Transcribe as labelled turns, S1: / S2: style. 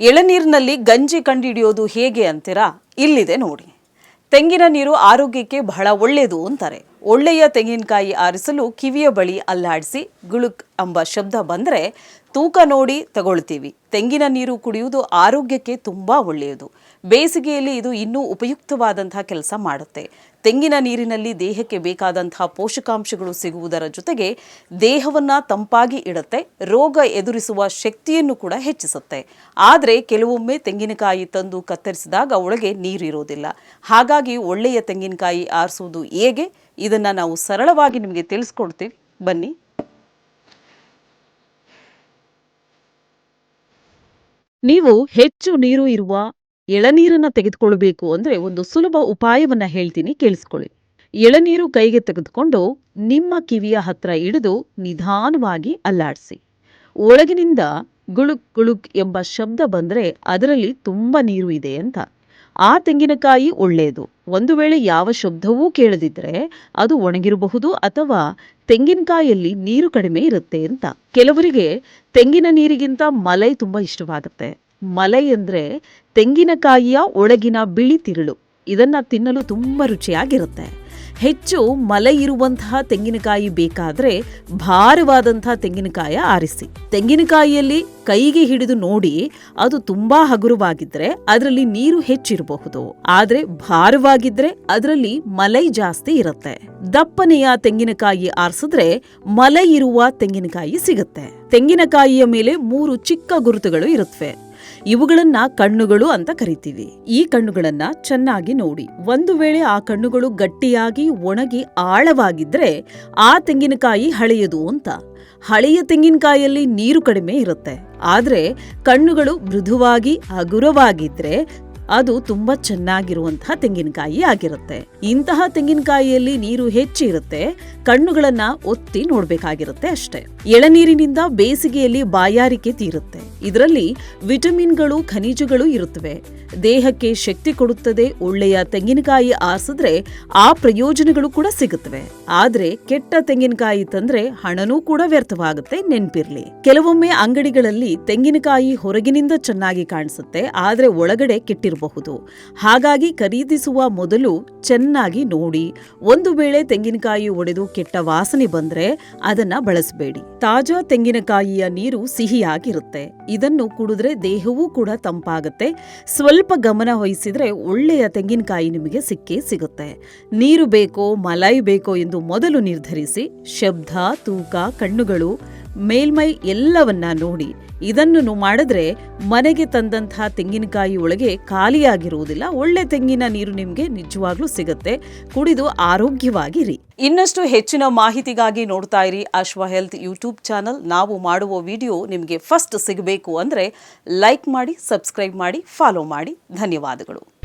S1: ಎಳನೀರಿನಲ್ಲಿ ಗಂಜಿ ಕಂಡುಹಿಡಿಯೋದು ಹೇಗೆ ಅಂತೀರಾ? ಇಲ್ಲಿದೆ ನೋಡಿ. ತೆಂಗಿನ ನೀರು ಆರೋಗ್ಯಕ್ಕೆ ಬಹಳ ಒಳ್ಳೆಯದು ಅಂತಾರೆ. ಒಳ್ಳೆಯ ತೆಂಗಿನಕಾಯಿ ಆರಿಸಲು ಕಿವಿಯ ಬಳಿ ಅಲ್ಲಾಡಿಸಿ ಗುಳುಕ್ ಎಂಬ ಶಬ್ದ ಬಂದರೆ ತೂಕ ನೋಡಿ ತಗೊಳ್ತೀವಿ. ತೆಂಗಿನ ನೀರು ಕುಡಿಯುವುದು ಆರೋಗ್ಯಕ್ಕೆ ತುಂಬ ಒಳ್ಳೆಯದು. ಬೇಸಿಗೆಯಲ್ಲಿ ಇದು ಇನ್ನೂ ಉಪಯುಕ್ತವಾದಂತಹ ಕೆಲಸ ಮಾಡುತ್ತೆ. ತೆಂಗಿನ ನೀರಿನಲ್ಲಿ ದೇಹಕ್ಕೆ ಬೇಕಾದಂತಹ ಪೋಷಕಾಂಶಗಳು ಸಿಗುವುದರ ಜೊತೆಗೆ ದೇಹವನ್ನು ತಂಪಾಗಿ ಇಡುತ್ತೆ, ರೋಗ ಎದುರಿಸುವ ಶಕ್ತಿಯನ್ನು ಕೂಡ ಹೆಚ್ಚಿಸುತ್ತೆ. ಆದರೆ ಕೆಲವೊಮ್ಮೆ ತೆಂಗಿನಕಾಯಿ ತಂದು ಕತ್ತರಿಸಿದಾಗ ಒಳಗೆ ನೀರಿರೋದಿಲ್ಲ. ಹಾಗಾಗಿ ಒಳ್ಳೆಯ ತೆಂಗಿನಕಾಯಿ ಆರಿಸುವುದು ಹೇಗೆ? ಇದನ್ನು ನಾವು ಸರಳವಾಗಿ ನಿಮಗೆ ತಿಳಿಸ್ಕೊಡ್ತೀವಿ. ಬನ್ನಿ. ನೀವು ಹೆಚ್ಚು ನೀರು ಇರುವ ಎಳನೀರನ್ನ ತೆಗೆದುಕೊಳ್ಬೇಕು ಅಂದ್ರೆ ಒಂದು ಸುಲಭ ಉಪಾಯವನ್ನ ಹೇಳ್ತೀನಿ, ಕೇಳಿಸ್ಕೊಳ್ಳಿ. ಎಳನೀರು ಕೈಗೆ ತೆಗೆದುಕೊಂಡು ನಿಮ್ಮ ಕಿವಿಯ ಹತ್ರ ಹಿಡಿದು ನಿಧಾನವಾಗಿ ಅಲ್ಲಾಡಿಸಿ. ಒಳಗಿನಿಂದ ಗುಳುಕ್ ಗುಳುಕ್ ಎಂಬ ಶಬ್ದ ಬಂದ್ರೆ ಅದರಲ್ಲಿ ತುಂಬಾ ನೀರು ಇದೆ ಅಂತ. ಆ ತೆಂಗಿನಕಾಯಿ ಒಳ್ಳೆಯದು ಒಂದು ವೇಳೆ ಯಾವ ಶಬ್ದವೂ ಕೇಳದಿದ್ರೆ ಅದು ಒಣಗಿರಬಹುದು ಅಥವಾ ತೆಂಗಿನಕಾಯಲ್ಲಿ ನೀರು ಕಡಿಮೆ ಇರುತ್ತೆ ಅಂತ. ಕೆಲವರಿಗೆ ತೆಂಗಿನ ನೀರಿಗಿಂತ ಮಲೈ ತುಂಬ ಇಷ್ಟವಾಗುತ್ತೆ. ಮಲೈ ಅಂದ್ರೆ ತೆಂಗಿನಕಾಯಿಯ ಒಳಗಿನ ಬಿಳಿ ತಿರುಳು. ಇದನ್ನು ತಿನ್ನಲು ತುಂಬಾ ರುಚಿಯಾಗಿರುತ್ತೆ. ಹೆಚ್ಚು ಮಲೆ ಇರುವಂತಹ ತೆಂಗಿನಕಾಯಿ ಬೇಕಾದ್ರೆ ಭಾರವಾದಂತಹ ತೆಂಗಿನಕಾಯ ಆರಿಸಿ. ತೆಂಗಿನಕಾಯಿಯಲ್ಲಿ ಕೈಗೆ ಹಿಡಿದು ನೋಡಿ ಅದು ತುಂಬಾ ಹಗುರವಾಗಿದ್ರೆ ಅದರಲ್ಲಿ ನೀರು ಹೆಚ್ಚಿರಬಹುದು. ಆದ್ರೆ ಭಾರವಾಗಿದ್ರೆ ಅದರಲ್ಲಿ ಮಲೈ ಜಾಸ್ತಿ ಇರುತ್ತೆ. ದಪ್ಪನೆಯ ತೆಂಗಿನಕಾಯಿ ಆರಿಸಿದ್ರೆ ಮಲೈ ಇರುವ ತೆಂಗಿನಕಾಯಿ ಸಿಗುತ್ತೆ. ತೆಂಗಿನಕಾಯಿಯ ಮೇಲೆ ಮೂರು ಚಿಕ್ಕ ಗುರುತುಗಳು ಇರುತ್ತವೆ ಇವುಗಳನ್ನ ಕಣ್ಣುಗಳು ಅಂತ ಕರಿತೀವಿ. ಈ ಕಣ್ಣುಗಳನ್ನ ಚೆನ್ನಾಗಿ ನೋಡಿ. ಒಂದು ವೇಳೆ ಆ ಕಣ್ಣುಗಳು ಗಟ್ಟಿಯಾಗಿ, ಒಣಗಿ, ಆಳವಾಗಿದ್ರೆ ಆ ತೆಂಗಿನಕಾಯಿ ಹಳೆಯದು ಅಂತ. ಹಳೆಯ ತೆಂಗಿನಕಾಯಲ್ಲಿ ನೀರು ಕಡಿಮೆ ಇರುತ್ತೆ. ಆದ್ರೆ ಕಣ್ಣುಗಳು ಮೃದುವಾಗಿ, ಹಗುರವಾಗಿದ್ರೆ ಅದು ತುಂಬಾ ಚೆನ್ನಾಗಿರುವಂತಹ ತೆಂಗಿನಕಾಯಿ ಆಗಿರುತ್ತೆ. ಇಂತಹ ತೆಂಗಿನಕಾಯಿಯಲ್ಲಿ ನೀರು ಹೆಚ್ಚಿರುತ್ತೆ, ಕಣ್ಣುಗಳನ್ನ ಒತ್ತಿ ನೋಡ್ಬೇಕಾಗಿರುತ್ತೆ ಅಷ್ಟೇ. ಎಳನೀರಿನಿಂದ ಬೇಸಿಗೆಯಲ್ಲಿ ಬಾಯಾರಿಕೆ ತೀರುತ್ತೆ. ಇದರಲ್ಲಿ ವಿಟಮಿನ್ಗಳು, ಖನಿಜಗಳು ಇರುತ್ತವೆ. ದೇಹಕ್ಕೆ ಶಕ್ತಿ ಕೊಡುತ್ತದೆ, ಒಳ್ಳೆಯ ತೆಂಗಿನಕಾಯಿ ಆರಿಸಿದ್ರೆ ಆ ಪ್ರಯೋಜನಗಳು ಕೂಡ ಸಿಗುತ್ತವೆ. ಆದ್ರೆ ಕೆಟ್ಟ ತೆಂಗಿನಕಾಯಿ ತಂದ್ರೆ ಹಣನೂ ಕೂಡ ವ್ಯರ್ಥವಾಗುತ್ತೆ ನೆನ್ಪಿರ್ಲಿ. ಕೆಲವೊಮ್ಮೆ ಅಂಗಡಿಗಳಲ್ಲಿ ತೆಂಗಿನಕಾಯಿ ಹೊರಗಿನಿಂದ ಚೆನ್ನಾಗಿ ಕಾಣಿಸುತ್ತೆ, ಆದ್ರೆ ಒಳಗಡೆ ಕೆಟ್ಟಿರಬಹುದು ಹಾಗಾಗಿ ಖರೀದಿಸುವ ಮೊದಲು ಚೆನ್ನಾಗಿ ನೋಡಿ. ಒಂದು ವೇಳೆ ತೆಂಗಿನಕಾಯಿ ಒಡೆದು ಕೆಟ್ಟ ವಾಸನೆ ಬಂದ್ರೆ ಅದನ್ನ ಬಳಸಬೇಡಿ. ತಾಜಾ ತೆಂಗಿನಕಾಯಿಯ ನೀರು ಸಿಹಿಯಾಗಿರುತ್ತೆ. ಇದನ್ನು ಕುಡಿದ್ರೆ ದೇಹವೂ ಕೂಡ ತಂಪಾಗುತ್ತೆ. ಸ್ವಲ್ಪ ಗಮನ ವಹಿಸಿದ್ರೆ ಒಳ್ಳೆಯ ತೆಂಗಿನಕಾಯಿ ನಿಮಗೆ ಸಿಕ್ಕೇ ಸಿಗುತ್ತೆ. ನೀರು ಬೇಕೋ ಮಲೈ ಬೇಕೋ ಎಂದು ಮೊದಲು ನಿರ್ಧರಿಸಿ ಶಬ್ದ, ತೂಕ, ಕಣ್ಣುಗಳು ಮೇಲ್ಮೈ ಎಲ್ಲವನ್ನ ನೋಡಿ. ಇದನ್ನು ಮಾಡಿದ್ರೆ ಮನೆಗೆ ತಂದಂತಹ ತೆಂಗಿನಕಾಯಿ ಒಳಗೆ ಖಾಲಿಯಾಗಿರುವುದಿಲ್ಲ. ಒಳ್ಳೆ ತೆಂಗಿನ ನೀರು ನಿಮಗೆ ನಿಜವಾಗ್ಲೂ ಸಿಗುತ್ತೆ. ಕುಡಿದು ಆರೋಗ್ಯವಾಗಿರಿ. ಇನ್ನಷ್ಟು ಹೆಚ್ಚಿನ ಮಾಹಿತಿಗಾಗಿ ನೋಡ್ತಾ ಇರಿ ಅಶ್ವ ಹೆಲ್ತ್ ಯೂಟ್ಯೂಬ್ ಚಾನಲ್. ನಾವು ಮಾಡುವ ವಿಡಿಯೋ ನಿಮಗೆ ಫಸ್ಟ್ ಸಿಗಬೇಕು ಅಂದರೆ ಲೈಕ್ ಮಾಡಿ, ಸಬ್ಸ್ಕ್ರೈಬ್ ಮಾಡಿ, ಫಾಲೋ ಮಾಡಿ. ಧನ್ಯವಾದಗಳು.